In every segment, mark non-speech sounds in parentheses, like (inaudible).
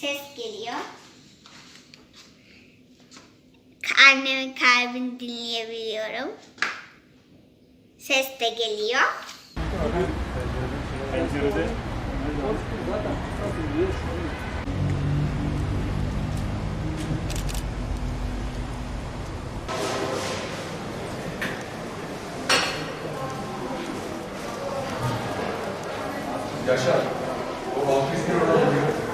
Ses geliyor. Annemin kalbini dinleyebiliyorum. Ses de geliyor. Pencerede Yaşar. O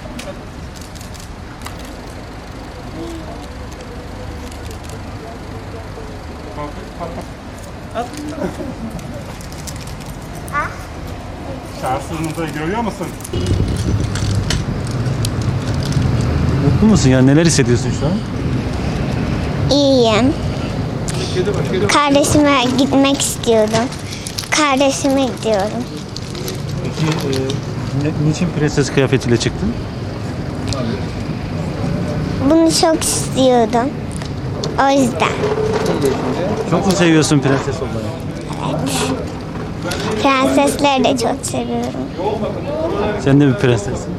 oluyor. şahsınızı görüyor musun? Mutlu musun ya? Neler hissediyorsun şu an? İyiyim. Kardeşime gitmek istiyordum. Kardeşime gidiyorum. Peki e, ne, niçin prenses kıyafetiyle çıktın? Bunu çok istiyordum. O yüzden. Çok mu seviyorsun prenses olmayı? Prensesleri de çok seviyorum. Sen de bir prensessin.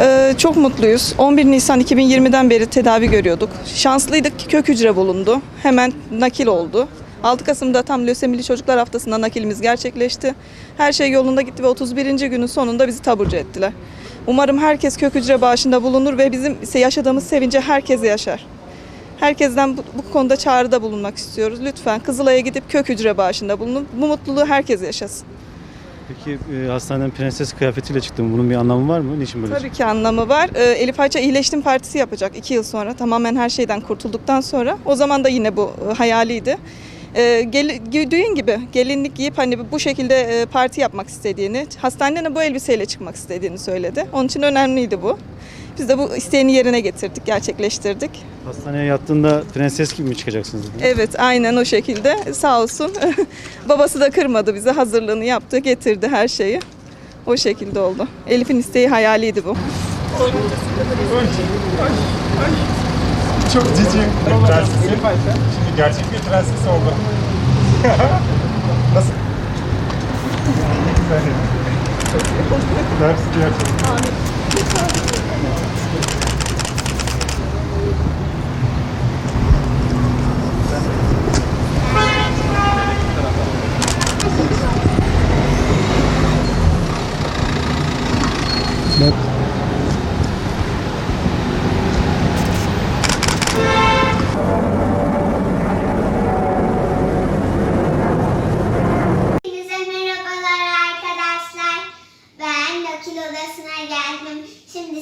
Ee, çok mutluyuz. 11 Nisan 2020'den beri tedavi görüyorduk. Şanslıydık ki kök hücre bulundu. Hemen nakil oldu. 6 Kasım'da tam lösemili çocuklar haftasında nakilimiz gerçekleşti. Her şey yolunda gitti ve 31. günün sonunda bizi taburcu ettiler. Umarım herkes kök hücre bağışında bulunur ve bizim yaşadığımız sevince herkes yaşar. Herkesten bu, bu konuda çağrıda bulunmak istiyoruz. Lütfen Kızılay'a gidip kök hücre bağışında bulunun. Bu mutluluğu herkes yaşasın. Peki e, hastaneden prenses kıyafetiyle çıktın. Bunun bir anlamı var mı? Niçin böyle? Tabii ki anlamı var. Ee, Elif Ayça iyileştim partisi yapacak iki yıl sonra. Tamamen her şeyden kurtulduktan sonra. O zaman da yine bu e, hayaliydi. Ee, gel, düğün gibi gelinlik giyip hani bu şekilde e, parti yapmak istediğini, hastaneden de bu elbiseyle çıkmak istediğini söyledi. Onun için önemliydi bu. Biz de bu isteğini yerine getirdik, gerçekleştirdik. Hastaneye yattığında prenses gibi mi çıkacaksınız? dedin? Evet, aynen o şekilde. Sağ olsun. (laughs) Babası da kırmadı bize, hazırlığını yaptı, getirdi her şeyi. O şekilde oldu. Elif'in isteği hayaliydi bu. Çok cici. Yetersiz. Şimdi gerçek bir prenses oldu. Nasıl? Çok iyi. Ders gerçekten.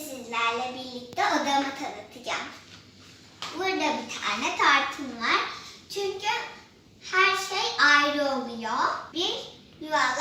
Sizlerle birlikte odamı tanıtacağım. Burada bir tane tartım var. Çünkü her şey ayrı oluyor. Bir yuvarlak